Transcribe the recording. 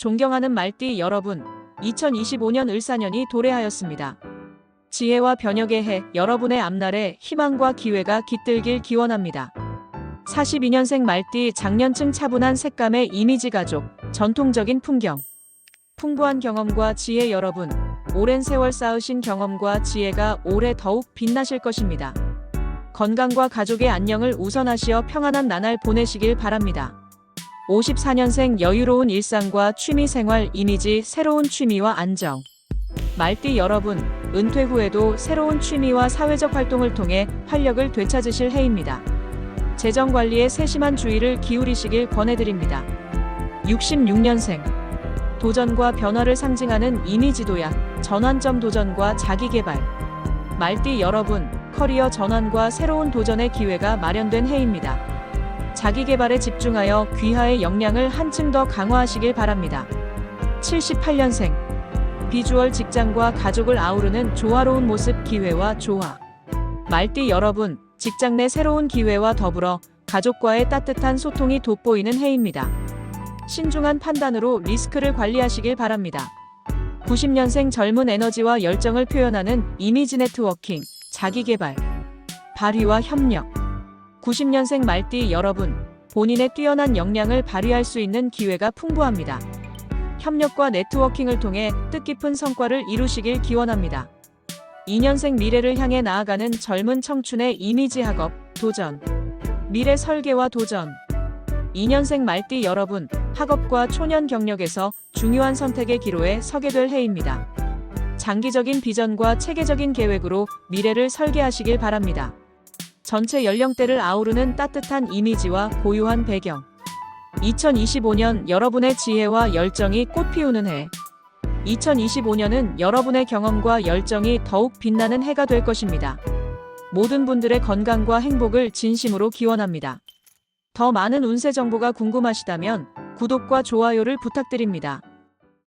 존경하는 말띠 여러분, 2025년 을사년이 도래하였습니다. 지혜와 변혁의 해, 여러분의 앞날에 희망과 기회가 깃들길 기원합니다. 42년생 말띠 장년층 차분한 색감의 이미지 가족, 전통적인 풍경. 풍부한 경험과 지혜 여러분, 오랜 세월 쌓으신 경험과 지혜가 올해 더욱 빛나실 것입니다. 건강과 가족의 안녕을 우선하시어 평안한 나날 보내시길 바랍니다. 54년생 여유로운 일상과 취미 생활 이미지 새로운 취미와 안정. 말띠 여러분, 은퇴 후에도 새로운 취미와 사회적 활동을 통해 활력을 되찾으실 해입니다. 재정 관리에 세심한 주의를 기울이시길 권해드립니다. 66년생. 도전과 변화를 상징하는 이미지 도약, 전환점 도전과 자기개발. 말띠 여러분, 커리어 전환과 새로운 도전의 기회가 마련된 해입니다. 자기 개발에 집중하여 귀하의 역량을 한층 더 강화하시길 바랍니다. 78년생. 비주얼 직장과 가족을 아우르는 조화로운 모습 기회와 조화. 말띠 여러분, 직장 내 새로운 기회와 더불어 가족과의 따뜻한 소통이 돋보이는 해입니다. 신중한 판단으로 리스크를 관리하시길 바랍니다. 90년생 젊은 에너지와 열정을 표현하는 이미지 네트워킹, 자기개발, 발휘와 협력. 90년생 말띠 여러분, 본인의 뛰어난 역량을 발휘할 수 있는 기회가 풍부합니다. 협력과 네트워킹을 통해 뜻깊은 성과를 이루시길 기원합니다. 2년생 미래를 향해 나아가는 젊은 청춘의 이미지 학업, 도전. 미래 설계와 도전. 2년생 말띠 여러분, 학업과 초년 경력에서 중요한 선택의 기로에 서게 될 해입니다. 장기적인 비전과 체계적인 계획으로 미래를 설계하시길 바랍니다. 전체 연령대를 아우르는 따뜻한 이미지와 고유한 배경. 2025년 여러분의 지혜와 열정이 꽃 피우는 해. 2025년은 여러분의 경험과 열정이 더욱 빛나는 해가 될 것입니다. 모든 분들의 건강과 행복을 진심으로 기원합니다. 더 많은 운세 정보가 궁금하시다면 구독과 좋아요를 부탁드립니다.